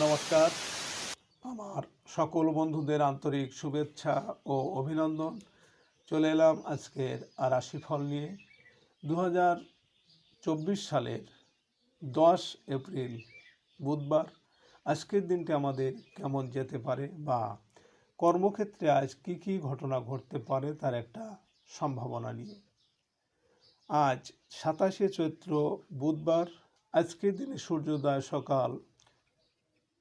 নমস্কার। আমার সকল বন্ধুদের আন্তরিক শুভেচ্ছা ও অভিনন্দন। চলে এলাম আজকের আর রাশিফল নিয়ে। দু হাজার চব্বিশ সালের দশ এপ্রিল বুধবার। আজকের দিনটি আমাদের কেমন যেতে পারে বা কর্মক্ষেত্রে আজ কী কী ঘটনা ঘটতে পারে তার একটা সম্ভাবনা নিয়ে। আজ সাতাশে চৈত্র বুধবার। আজকের দিনে সূর্যোদয় সকাল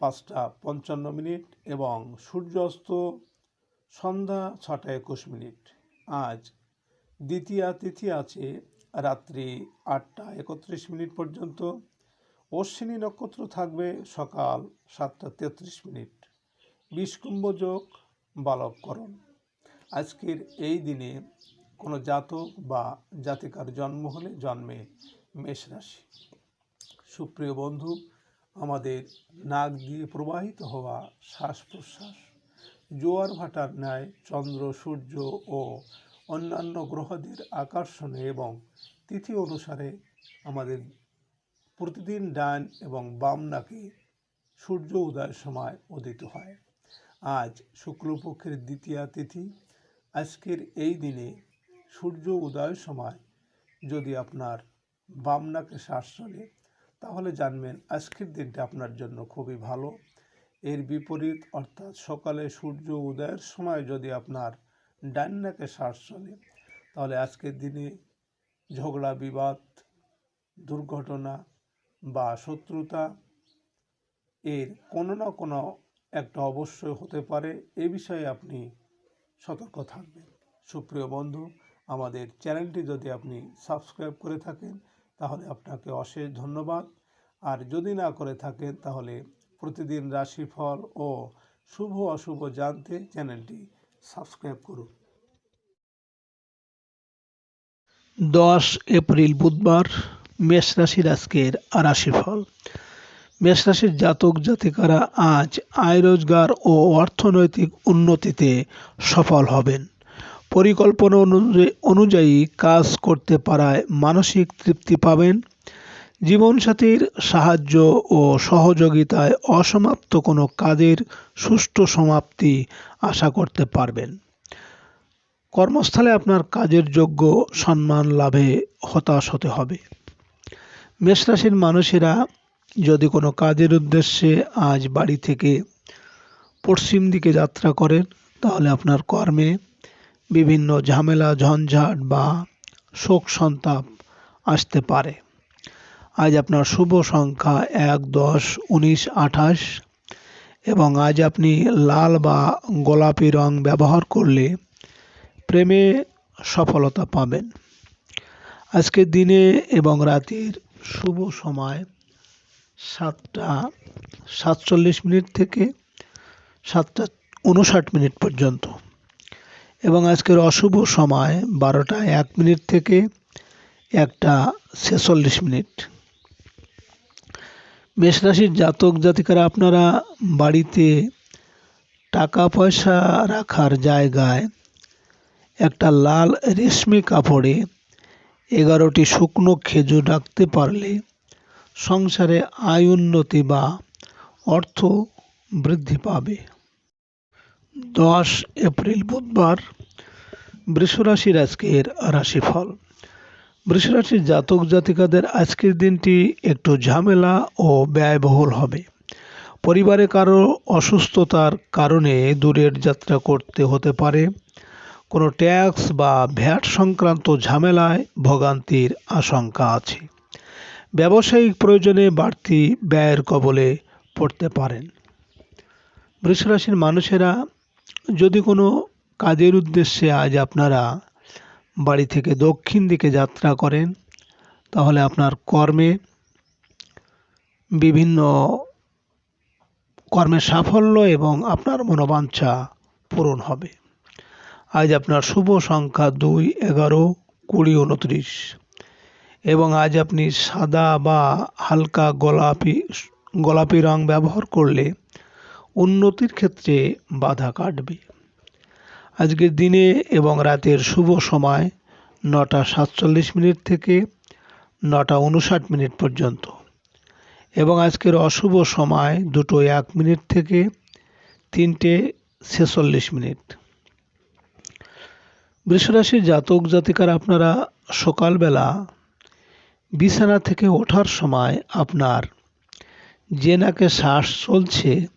পাঁচটা পঞ্চান্ন মিনিট এবং সূর্যাস্ত সন্ধ্যা ছটা একুশ মিনিট। আজ দ্বিতীয়া তিথি আছে রাত্রি আটটা একত্রিশ মিনিট পর্যন্ত। অশ্বিনী নক্ষত্র থাকবে সকাল সাতটা তেত্রিশ মিনিট। বিষকুম্ভ যোগ বালবকরণ। আজকের এই দিনে কোনো জাতক বা জাতিকার জন্ম হলে জন্মে মেষ রাশি। সুপ্রিয় বন্ধু আমাদের নাক দিয়ে প্রবাহিত হওয়া শ্বাস প্রশ্বাস জোয়ার ভাটার ন্যায় চন্দ্র, সূর্য ও অন্যান্য গ্রহদের আকর্ষণে এবং তিথি অনুসারে আমাদের প্রতিদিন ডান এবং বাম নাকে সূর্য উদয়ের সময় উদিত হয়। আজ শুক্লপক্ষের দ্বিতীয়া তিথি। আজকের এই দিনে সূর্য উদয়ের সময় যদি আপনার বাম নাকে শ্বাস চলে তাহলে জানবেন আজকের দিনটা আপনার জন্য খুবই ভালো। এর বিপরীত, অর্থাৎ সকালে সূর্য উদয়ের সময় যদি আপনার ডান নাকে শ্বাস চলে, তাহলে আজকের দিনে ঝগড়া, বিবাদ, দুর্ঘটনা বা শত্রুতা এর কোনো না কোনো একটা অবশ্যই হতে পারে। এ বিষয়ে আপনি সতর্ক থাকবেন। সুপ্রিয় বন্ধু, আমাদের চ্যানেলটি যদি আপনি সাবস্ক্রাইব করে থাকেন তাহলে আপনাকে অশেষ ধন্যবাদ। আর যদি না করে থাকেন, তাহলে প্রতিদিন রাশিফল ও শুভ অশুভ জানতে চ্যানেলটি সাবস্ক্রাইব করুন। দশ এপ্রিল বুধবার, মেষ রাশির আজকের রাশিফল। মেষ রাশির জাতক জাতিকারা আজ আয় রোজগার ও অর্থনৈতিক উন্নতিতে সফল হবেন। পরিকল্পনা অনুযায়ী- কাজ করতে পারায় মানসিক তৃপ্তি পাবেন। জীবনসাথীর সাহায্য ও সহযোগিতায় অসমাপ্ত কোনো কাজের সুষ্ঠু সমাপ্তি আশা করতে পারবেন। কর্মস্থলে আপনার কাজের যোগ্য সম্মান লাভে হতাশ হতে হবে। মেষরাশির মানুষেরা যদি কোনো কাজের উদ্দেশ্যে আজ বাড়ি থেকে পশ্চিম দিকে যাত্রা করেন, তাহলে আপনার কর্মে বিভিন্ন ঝামেলা, ঝঞ্ঝাট বা শোক সন্তাপ আসতে পারে। আজ আপনার শুভ সংখ্যা এক, দশ, উনিশ, আঠাশ এবং আজ আপনি লাল বা গোলাপি রং ব্যবহার করলে প্রেমে সফলতা পাবেন। আজকের দিনে এবং রাতের শুভ সময় সাতটা সাতচল্লিশ মিনিট থেকে সাতটা উনষাট মিনিট পর্যন্ত। এবং আজকের অশুভ সময় বারোটা এক মিনিট থেকে একটা ছেচল্লিশ মিনিট। মেষরাশির জাতক জাতিকারা, আপনারা বাড়িতে টাকা পয়সা রাখার জায়গায় একটা লাল রেশমি কাপড়ে এগারোটি শুকনো খেজুর রাখতে পারলে সংসারে আয় উন্নতি বা অর্থ বৃদ্ধি পাবে। দশ এপ্রিল বুধবার বৃষরাশির আজকের রাশিফল। বৃষরাশির জাতক জাতিকাদের আজকের দিনটি একটু ঝামেলা ও ব্যয়বহুল হবে। পরিবারে কারও অসুস্থতার কারণে দূরের যাত্রা করতে হতে পারে। কোনো ট্যাক্স বা ভ্যাট সংক্রান্ত ঝামেলায় ভোগান্তির আশঙ্কা আছে। ব্যবসায়িক প্রয়োজনে বাড়তি ব্যয়ের কবলে পড়তে পারেন। বৃষরাশির মানুষেরা যদি কোনো কাজের উদ্দেশ্যে আজ আপনারা বাড়ি থেকে দক্ষিণ দিকে যাত্রা করেন, তাহলে আপনার কর্মে বিভিন্ন কর্মের সাফল্য এবং আপনার মনোবাঞ্ছা পূরণ হবে। আজ আপনার শুভ সংখ্যা দুই, এগারো, কুড়ি, উনত্রিশ এবং আজ আপনি সাদা বা হালকা গোলাপি গোলাপি রং ব্যবহার করলে উন্নতির ক্ষেত্রে বাধা কাটবে। আজকের দিনে এবং রাতের শুভ সময় নটা সাতচল্লিশ মিনিট থেকে নটা উনষাট মিনিট পর্যন্ত এবং আজকের অশুভ সময় দুটো এক মিনিট থেকে তিনটে ছেচল্লিশ মিনিট। বৃষরাশির জাতক জাতিকার আপনারা সকালবেলা বিছানা থেকে ওঠার সময় আপনার যে নাকে শ্বাস চলছে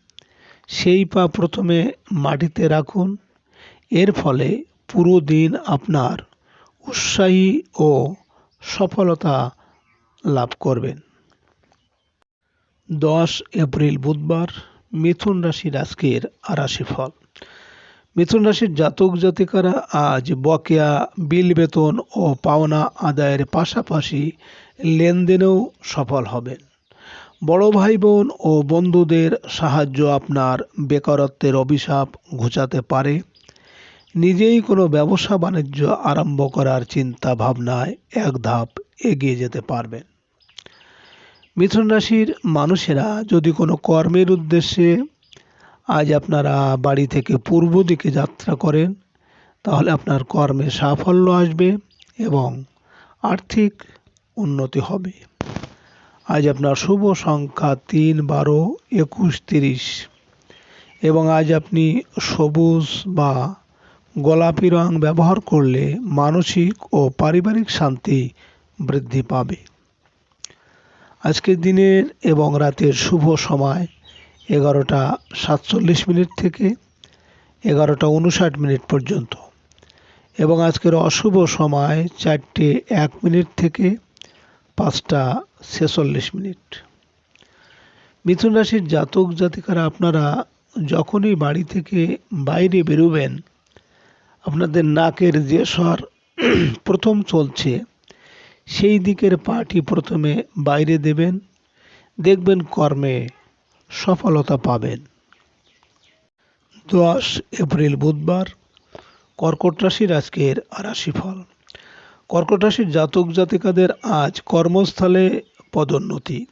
সেই পা প্রথমে মাটিতে রাখুন। এর ফলে পুরো দিন আপনার উৎসাহী ও সফলতা লাভ করবেন। দশ এপ্রিল বুধবার মিথুন রাশির আজকের আরাশি ফল মিথুন রাশির জাতক জাতিকারা আজ বকেয়া, বিল বেতন ও পাওনা আদায়ের পাশাপাশি লেনদেনেও সফল হবেন। বড় ভাই বোন ও বন্ধুদের সাহায্য আপনার বেকারত্বের অভিশাপ ঘুচাতে পারে। নিজেই কোনো ব্যবসা বাণিজ্য আরম্ভ করার চিন্তা ভাবনায় এক ধাপ এগিয়ে যেতে পারবেন। মিথুন রাশির মানুষেরা যদি কোনো কর্মের উদ্দেশ্যে আজ আপনারা বাড়ি থেকে পূর্ব দিকে যাত্রা করেন, তাহলে আপনার কর্মে সাফল্য আসবে এবং আর্থিক উন্নতি হবে। আজ আপনার শুভ সংখ্যা তিন, বারো, একুশ, তিরিশ। এবং আজ আপনি সবুজ বা গোলাপি রং ব্যবহার করলে মানসিক ও পারিবারিক শান্তি বৃদ্ধি পাবে। আজকের দিনের এবং রাতের শুভ সময় এগারোটা সাতচল্লিশ মিনিট থেকে এগারোটা উনষাট মিনিট পর্যন্ত। এবং আজকের অশুভ সময় চারটে এক মিনিট থেকে পাঁচটা ছেচল্লিশ মিনিট। মিথুন রাশির জাতক জাতিকারা আপনারা যখনই বাড়ি থেকে বাইরে বেরোবেন, আপনাদের নাকের যে স্বর প্রথম চলছে, সেই দিকের পাটি প্রথমে বাইরে দেবেন, দেখবেন কর্মে সফলতা পাবেন। দশ এপ্রিল বুধবার, কর্কট রাশির আজকের রাশিফল। কর্কট রাশির জাতক জাতিকাদের আজ কর্মস্থলে পদোন্নতি।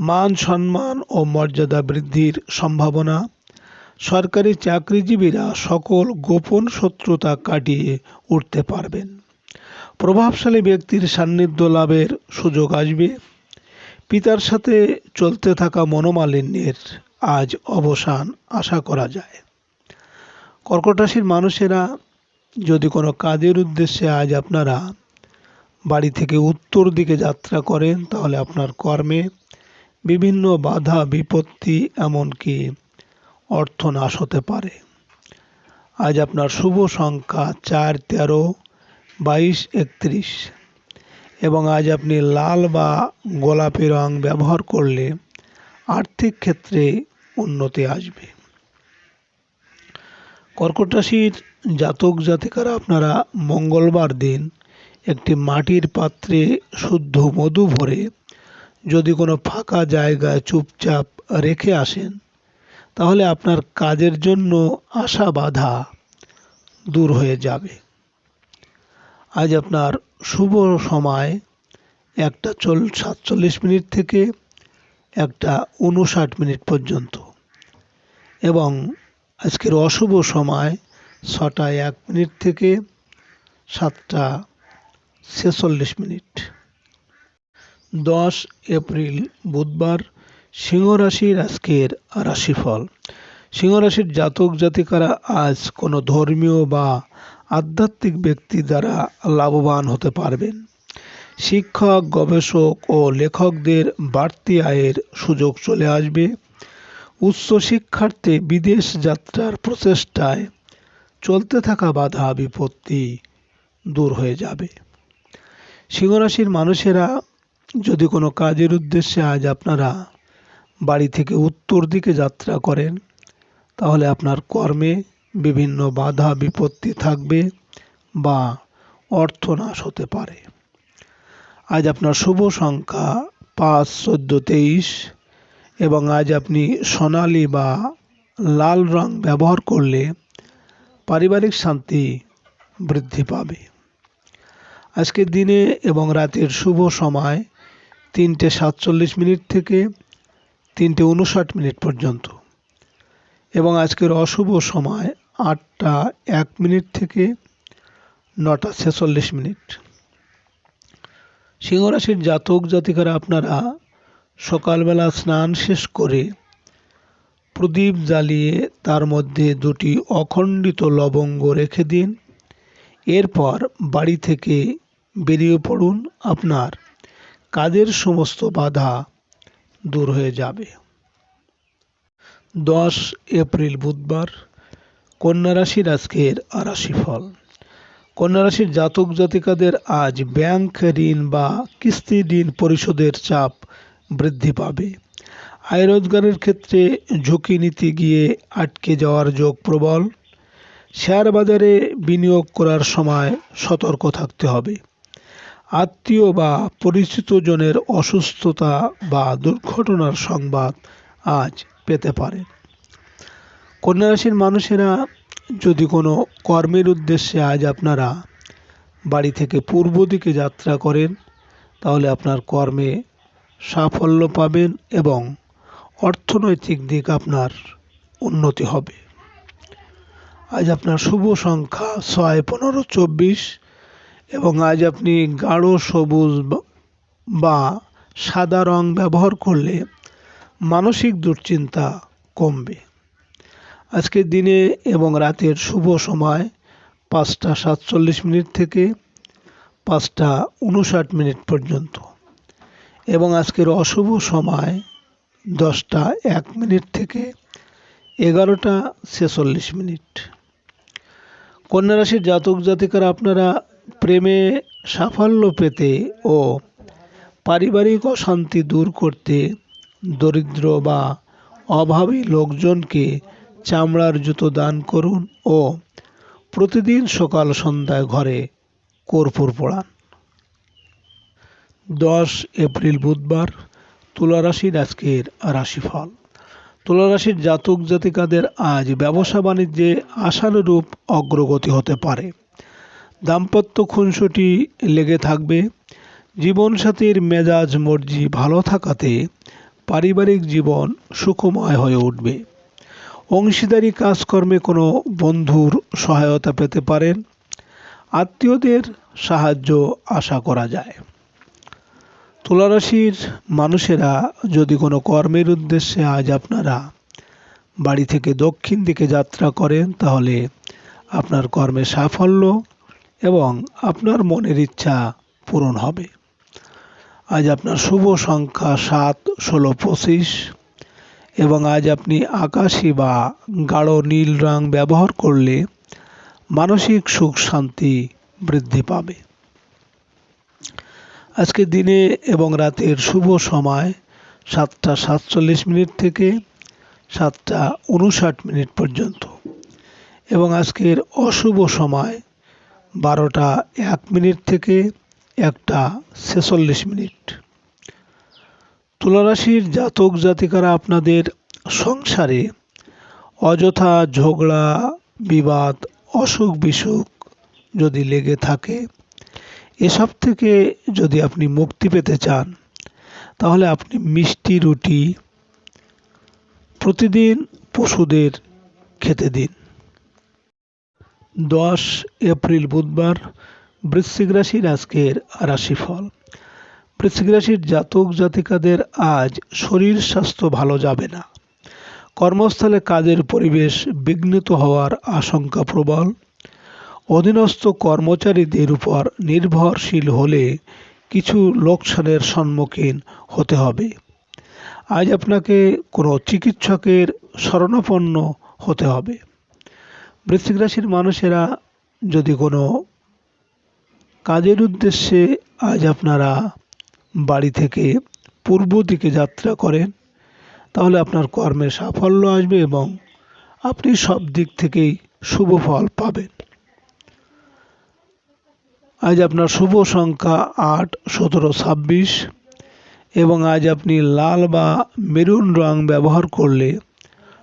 মান সম্মান ও মর্যাদা বৃদ্ধির সম্ভাবনা। সরকারি চাকরিজীবীরা সকল গোপন শত্রুতা কাটিয়ে উঠতে পারবেন। প্রভাবশালী ব্যক্তির সান্নিধ্য লাভের সুযোগ আসবে। পিতার সাথে চলতে থাকা মনোমালিন্যের আজ অবসান আশা করা যায়। কর্কট রাশির মানুষেরা যদি কোনো কাজের উদ্দেশ্যে আজ আপনারা বাড়ি থেকে উত্তর দিকে যাত্রা করেন, তাহলে আপনার কর্মে বিভিন্ন বাধা, বিপত্তি এমনকি অর্থনাশ হতে পারে। আজ আপনার শুভ সংখ্যা চার, তেরো, বাইশ, একত্রিশ। এবং আজ আপনি লাল বা গোলাপি রং ব্যবহার করলে আর্থিক ক্ষেত্রে উন্নতি আসবে। কর্কট রাশির জাতক জাতিকারা আপনারা মঙ্গলবার দিন একটি মাটির পাত্রে শুদ্ধ মধু ভরে যদি কোনো ফাঁকা জায়গায় চুপচাপ রেখে আসেন, তাহলে আপনার কাজের জন্য আশা বাধা দূর হয়ে যাবে। আজ আপনার শুভ সময় একটা চল সাতচল্লিশ মিনিট থেকে একটা উনষাট মিনিট পর্যন্ত। এবং আজকের অশুভ সময় ছটা এক মিনিট থেকে সাতটা ছেচল্লিশ মিনিট। দশ এপ্রিল, বুধবার, সিংহ রাশির আজকের রাশিফল। সিংহ রাশির জাতক জাতিকারা আজ কোনো ধর্মীয় বা আধ্যাত্মিক ব্যক্তি দ্বারা লাভবান হতে পারবেন। শিক্ষক, গবেষক ও লেখকদের বাড়তি আয়ের সুযোগ চলে আসবে। উচ্চ শিক্ষার্থে বিদেশ যাত্রার প্রচেষ্টায় চলতে থাকা বাধা বিপত্তি দূর হয়ে যাবে। সিংহরাশির মানুষেরা যদি কোনো কাজের উদ্দেশ্যে আজ আপনারা বাড়ি থেকে উত্তর দিকে যাত্রা করেন, তাহলে আপনার কর্মে বিভিন্ন বাধা বিপত্তি থাকবে বা অর্থনাশ হতে পারে। আজ আপনার শুভ সংখ্যা পাঁচ, চোদ্দ, তেইশ এবং আজ আপনি সোনালি বা লাল রং ব্যবহার করলে পারিবারিক শান্তি বৃদ্ধি পাবে। আজকের দিনে এবং রাতের শুভ সময় তিনটে সাতচল্লিশ মিনিট থেকে তিনটে উনষাট মিনিট পর্যন্ত এবং আজকের অশুভ সময় আটটা এক মিনিট থেকে নটা ছেচল্লিশ মিনিট। সিংহরাশির জাতক জাতিকারা আপনারা সকালবেলা স্নান শেষ করে প্রদীপ জ্বালিয়ে তার মধ্যে দুটি অখণ্ডিত লবঙ্গ রেখে দিন। এরপর বাড়ি থেকে বেরিয়ে পড়ুন আপনার কাজের সমস্ত বাধা দূর হয়ে যাবে। দশ এপ্রিল বুধবার, কন্যা রাশির আজকের রাশিফল। কন্যা রাশির জাতক জাতিকাদের আজ ব্যাংক ঋণ বা কিস্তি ঋণ পরিশোধের চাপ বৃদ্ধি পাবে। আয় রোজগারের ক্ষেত্রে ঝুঁকি নিতে গিয়ে আটকে যাওয়ার যোগ প্রবল। শেয়ার বাজারে বিনিয়োগ করার সময় সতর্ক থাকতে হবে। আত্মীয় বা পরিচিত জনের অসুস্থতা বা দুর্ঘটনার সংবাদ আজ পেতে পারেন কন্যা রাশির মানুষেরা, যদি কোনো কর্মের উদ্দেশ্যে আজ আপনারা বাড়ি থেকে পূর্ব দিকে যাত্রা করেন, তাহলে আপনার কর্মে সাফল্য পাবেন এবং অর্থনৈতিক দিক আপনার উন্নতি হবে। আজ আপনার শুভ সংখ্যা ছয়, পনেরো, চব্বিশ এবং আজ আপনি গাঢ়, সবুজ বা- সাদা রং ব্যবহার করলে মানসিক দুশ্চিন্তা কমবে। আজকের দিনে এবং রাতের শুভ সময় পাঁচটা সাতচল্লিশ মিনিট থেকে পাঁচটা উনষাট মিনিট পর্যন্ত এবং আজকের অশুভ সময় দশটা এক মিনিট থেকে এগারোটা ছেচল্লিশ মিনিট। কন্যা রাশির জাতক জাতিকারা আপনারা প্রেমে সাফল্য পেতে ও পারিবারিক অশান্তি দূর করতে দরিদ্র বা অভাবী লোকজনকে চামড়ার জুতো দান করুন ও প্রতিদিন সকাল সন্ধ্যায় ঘরে কর্পূর পোড়ান দশ এপ্রিল বুধবার তুলা রাশির আজকের রাশিফল। তুলা রাশির জাতক জাতিকাদের আজ ব্যবসা বাণিজ্যে আশানুরূপ অগ্রগতি হতে পারে। দাম্পত্য খুনসুটি লেগে থাকবে। জীবনসাথীর মেজাজ মর্জি ভালো থাকাতে পারিবারিক জীবন সুখময় হয়ে উঠবে। অংশীদারি কাজকর্মে কোনো বন্ধুর সহায়তা পেতে পারেন। আত্মীয়দের সাহায্য আশা করা যায়। তুলারাশির মানুষেরা যদি কোনো কর্মের উদ্দেশ্যে আজ আপনারা বাড়ি থেকে দক্ষিণ দিকে যাত্রা করেন, তাহলে আপনার কর্মে সাফল্য এবং আপনার মনের ইচ্ছা পূরণ হবে। আজ আপনার শুভ সংখ্যা সাত, ষোলো, পঁচিশ এবং আজ আপনি আকাশি বা গাঢ় নীল রং ব্যবহার করলে মানসিক সুখ শান্তি বৃদ্ধি পাবে। আজকে দিনে এবং রাতের শুভ সময় সাতটা সাতচল্লিশ মিনিট থেকে সাতটা উনষাট মিনিট পর্যন্ত। এবং আজকের অশুভ সময় বারোটা এক মিনিট থেকে একটা ছেচল্লিশ মিনিট। তুলারাশির জাতক জাতিকারা আপনাদের সংসারে অযথা ঝগড়া, বিবাদ অসুখ বিসুখ যদি লেগে থাকে এসব থেকে যদি আপনি মুক্তি পেতে চান, তাহলে আপনি মিষ্টি রুটি প্রতিদিন পশুদের খেতে দিন। দশ এপ্রিল বুধবার বৃশ্চিক রাশির আজকের রাশিফল। বৃশ্চিক রাশির জাতক জাতিকাদের আজ শরীর স্বাস্থ্য ভালো যাবে না। কর্মস্থলে কাজের পরিবেশ বিঘ্নিত হওয়ার আশঙ্কা প্রবল। অধীনস্থ কর্মচারীদের উপর নির্ভরশীল হলে কিছু লোকসানের সম্মুখীন হতে হবে। আজ আপনাকে কোনো চিকিৎসকের শরণাপন্ন হতে হবে। বৃশ্চিক রাশির মানুষেরা যদি কোনো কাজের উদ্দেশ্যে আজ আপনারা বাড়ি থেকে পূর্ব দিকে যাত্রা করেন, তাহলে আপনার কর্মে সাফল্য আসবে এবং আপনি সব দিক থেকেই শুভ ফল পাবেন। আজ আপনার শুভ সংখ্যা আট, সতেরো, ছাব্বিশ এবং আজ আপনি লাল বা মেরুন রং ব্যবহার করলে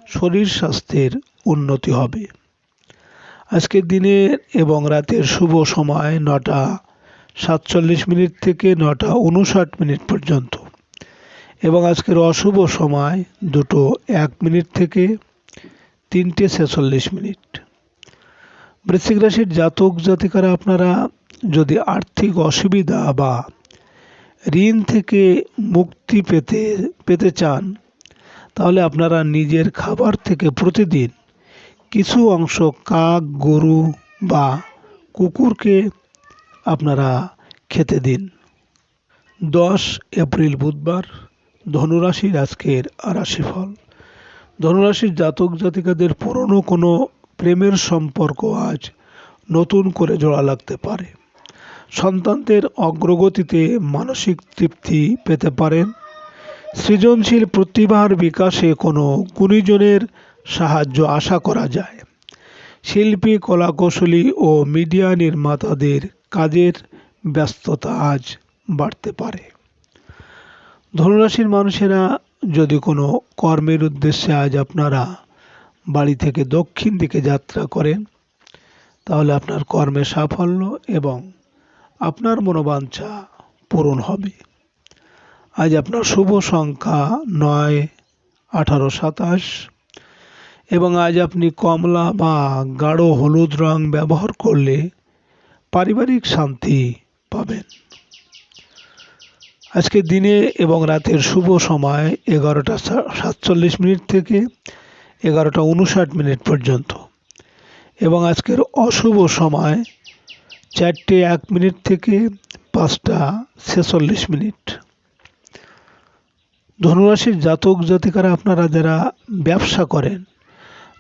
শরীর স্বাস্থ্যের উন্নতি হবে। আজকের দিনের এবং রাতের শুভ সময় নটা সাতচল্লিশ মিনিট থেকে নটা উনষাট মিনিট পর্যন্ত এবং আজকের অশুভ সময় দুটো এক মিনিট থেকে তিনটে ছেচল্লিশ মিনিট। বৃশ্চিক রাশির জাতক জাতিকারা আপনারা যদি আর্থিক অসুবিধা বা ঋণ থেকে মুক্তি পেতে পেতে চান, তাহলে আপনারা নিজের খাবার থেকে প্রতিদিন কিছু অংশ কাক, গরু বা কুকুরকে আপনারা খেতে দিন। দশ এপ্রিল বুধবার, ধনুরাশির আজকের রাশিফল। ধনুরাশির জাতক জাতিকাদের পুরনো কোনো প্রেমের সম্পর্ক আজ নতুন করে জোড়া লাগতে পারে। সন্তানদের অগ্রগতিতে মানসিক তৃপ্তি পেতে পারেন। সৃজনশীল প্রতিভার বিকাশে কোনো গুণীজনের সাহায্য আশা করা যায়। শিল্পী, কলাকৌশলী ও মিডিয়া নির্মাতাদের কাজের ব্যস্ততা আজ বাড়তে পারে। ধনুরাশির মানুষেরা যদি কোনো কর্মের উদ্দেশ্যে আজ আপনারা বাড়ি থেকে দক্ষিণ দিকে যাত্রা করেন, তাহলে আপনার কর্মে সাফল্য এবং আপনার মনোবাঞ্ছা পূরণ হবে। আজ আপনার শুভ সংখ্যা নয়, আঠারো, সাতাশ, এবং আজ আপনি কমলা বা গাঢ় হলুদ রং ব্যবহার করলে পারিবারিক শান্তি পাবেন। আজকে দিনে এবং রাতের শুভ সময় এগারোটা সাতচল্লিশ মিনিট থেকে এগারোটা উনষাট মিনিট পর্যন্ত। এবং আজকের অশুভ সময় চারটে এক মিনিট থেকে পাঁচটা ছেচল্লিশ মিনিট। ধনুরাশির জাতক জাতিকারা আপনারা যারা ব্যবসা করেন,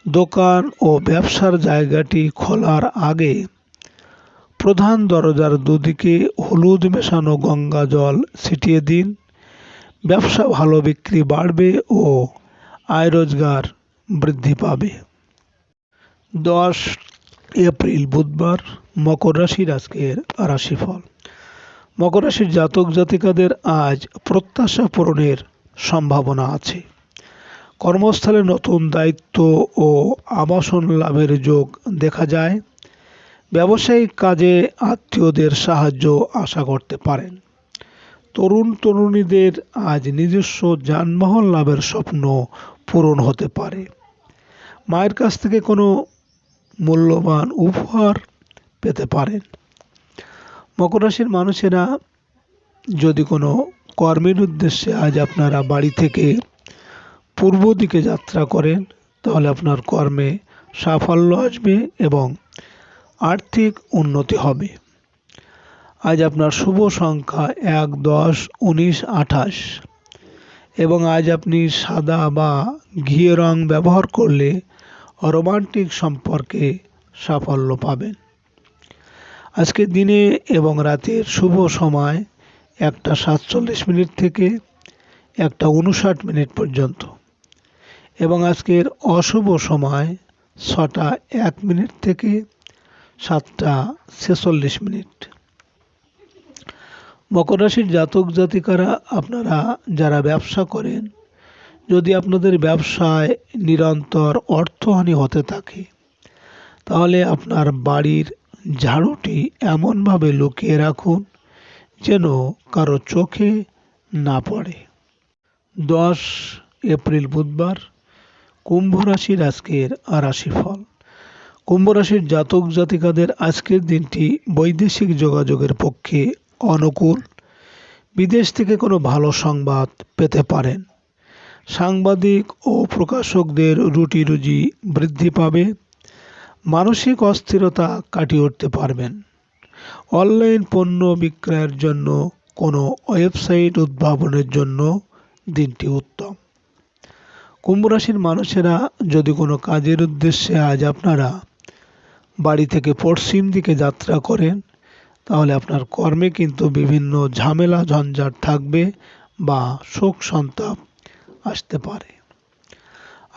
দোকান ও ব্যবসার জায়গাটি খোলার আগে প্রধান দরজার দুদিকে হলুদ মেশানো গঙ্গা জল ছিটিয়ে দিন। ব্যবসা ভালো বিক্রি বাড়বে ও আয় রোজগার বৃদ্ধি পাবে। দশ এপ্রিল, বুধবার মকর রাশির আজকের রাশিফল। মকর রাশির জাতক জাতিকাদের আজ প্রত্যাশা পূরণের সম্ভাবনা আছে। কর্মস্থলে নতুন দায়িত্ব ও আবাসন লাভের যোগ দেখা যায়। ব্যবসায়িক কাজে আত্মীয়দের সাহায্য আশা করতে পারেন। তরুণ তরুণীদের আজ নিজস্ব যানবাহন লাভের স্বপ্ন পূরণ হতে পারে। মায়ের কাছ থেকে কোনো মূল্যবান উপহার পেতে পারেন। মকর রাশির মানুষেরা যদি কোনো কর্মের উদ্দেশ্যে আজ আপনারা বাড়ি থেকে পূর্ব দিকে যাত্রা করেন, তাহলে আপনার কর্মে সাফল্য আসবে এবং আর্থিক উন্নতি হবে। আজ আপনার শুভ সংখ্যা এক দশ উনিশ আঠাশ। এবং আজ আপনি সাদা বা ঘিয়ে রং ব্যবহার করলে রোমান্টিক সম্পর্কে সাফল্য পাবেন। আজকে দিনে এবং রাতের শুভ সময় একটা সাতচল্লিশ মিনিট থেকে একটা উনষাট মিনিট পর্যন্ত। এবং আজকের অশুভ সময় ছটা এক মিনিট থেকে সাতটা ছেচল্লিশ মিনিট। মকর রাশির জাতক জাতিকারা, আপনারা যারা ব্যবসা করেন, যদি আপনাদের ব্যবসায় নিরন্তর অর্থহানি হতে থাকে, তাহলে আপনার বাড়ির ঝাড়ুটি এমনভাবে লুকিয়ে রাখুন যেন কারও চোখে না পড়ে। দশ এপ্রিল বুধবার, কুম্ভ রাশির আজকের রাশিফল। কুম্ভ রাশির জাতক জাতিকাদের আজকের দিনটি বৈদেশিক যোগাযোগের পক্ষে অনুকূল। বিদেশ থেকে কোনো ভালো সংবাদ পেতে পারেন। সাংবাদিক ও প্রকাশকদের রুটি রুজি বৃদ্ধি পাবে। মানসিক অস্থিরতা কাটিয়ে উঠতে পারবেন। অনলাইন পণ্য বিক্রয়ের জন্য কোনো ওয়েবসাইট উদ্ভাবনের জন্য দিনটি উত্তম। কুম্ভ রাশির মানুষেরা যদি কোনো কাজের উদ্দেশ্যে আজ আপনারা বাড়ি থেকে পশ্চিম দিকে যাত্রা করেন তাহলে আপনার কর্মে কিন্তু বিভিন্ন ঝামেলা, ঝঞ্ঝাট থাকবে বা শোক সন্তাপ আসতে পারে।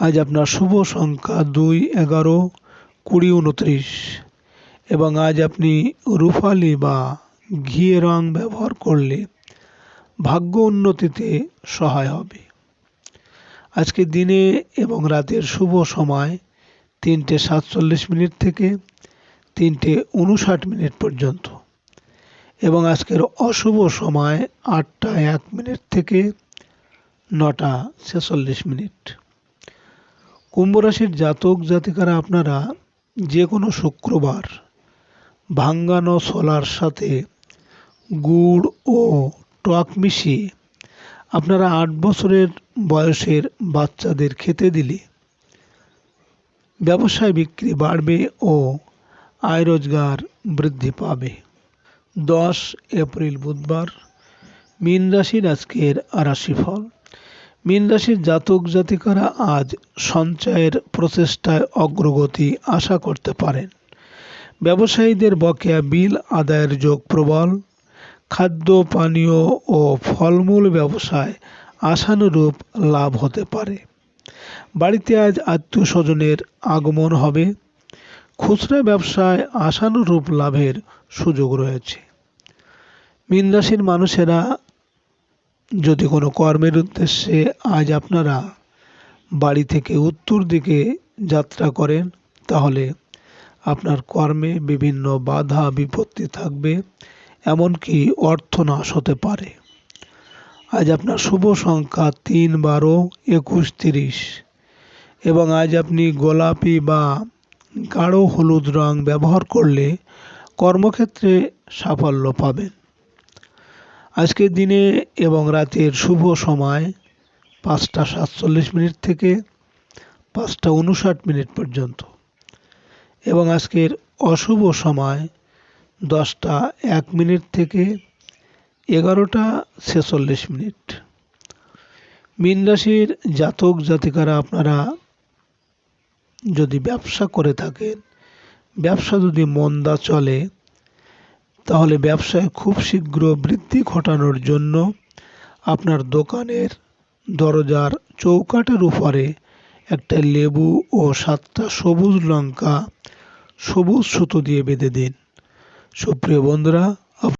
আজ আপনার শুভ সংখ্যা দুই, এগারো, কুড়ি, উনত্রিশ এবং আজ আপনি রুফালি বা ঘিয়ে রং ব্যবহার করলে ভাগ্য উন্নতিতে সহায় হবে। আজকে দিনে এবং রাতের শুভ সময় তিনটে সাতচল্লিশ মিনিট থেকে তিনটে উনষাট মিনিট পর্যন্ত। এবং আজকের অশুভ সময় আটটা এক মিনিট থেকে নটা ছেচল্লিশ মিনিট। কুম্ভ রাশির জাতক জাতিকারা আপনারা যে কোনো শুক্রবার ভাঙ্গানো ছোলার সাথে গুড় ও টক মিশিয়ে আপনারা আট বছরের বয়সের বাচ্চাদের খেতে দিলে ব্যবসায় বিক্রি বাড়বে ও আয় রোজগার বৃদ্ধি পাবে। দশ এপ্রিল বুধবার, মীন রাশির আজকের রাশিফল। মীন রাশির জাতক জাতিকারা আজ সঞ্চয়ের প্রচেষ্টায় অগ্রগতি আশা করতে পারেন। ব্যবসায়ীদের বকেয়া বিল আদায়ের যোগ প্রবল। খাদ্য, পানীয় ও ফলমূল ব্যবসায় আশানুরূপ লাভ হতে পারে। বাড়িতে আজ আত্মীয় স্বজনের আগমন হবে। খুচরা ব্যবসায় আশানুরূপ লাভের সুযোগ রয়েছে। মীন রাশির মানুষেরা যদি কোনো কর্মের উদ্দেশ্যে আজ আপনারা বাড়ি থেকে উত্তর দিকে যাত্রা করেন, তাহলে আপনার কর্মে বিভিন্ন বাধা, বিপত্তি থাকবে, এমনকি অর্থনাশ হতে পারে। আজ আপনার শুভ সংখ্যা তিন, বারো, একুশ, তিরিশ, এবং আজ আপনি গোলাপি বা গাঢ় হলুদ রং ব্যবহার করলে কর্মক্ষেত্রে সাফল্য পাবেন। আজকের দিনে এবং রাতের শুভ সময় পাঁচটা সাতচল্লিশ মিনিট থেকে পাঁচটা উনষাট মিনিট পর্যন্ত। এবং আজকের অশুভ সময় দশটা এক মিনিট থেকে এগারোটা ছেচল্লিশ মিনিট। মীন রাশির জাতক জাতিকারা আপনারা যদি ব্যবসা করে থাকেন, ব্যবসা যদি মন্দা চলে, তাহলে ব্যবসায় খুব শীঘ্র বৃদ্ধি ঘটানোর জন্য আপনার দোকানের দরজার চৌকাটের উপরে একটা লেবু ও সাতটা সবুজ লঙ্কা সবুজ সুতো দিয়ে বেঁধে দিন। সুপ্রিয় বন্ধুরা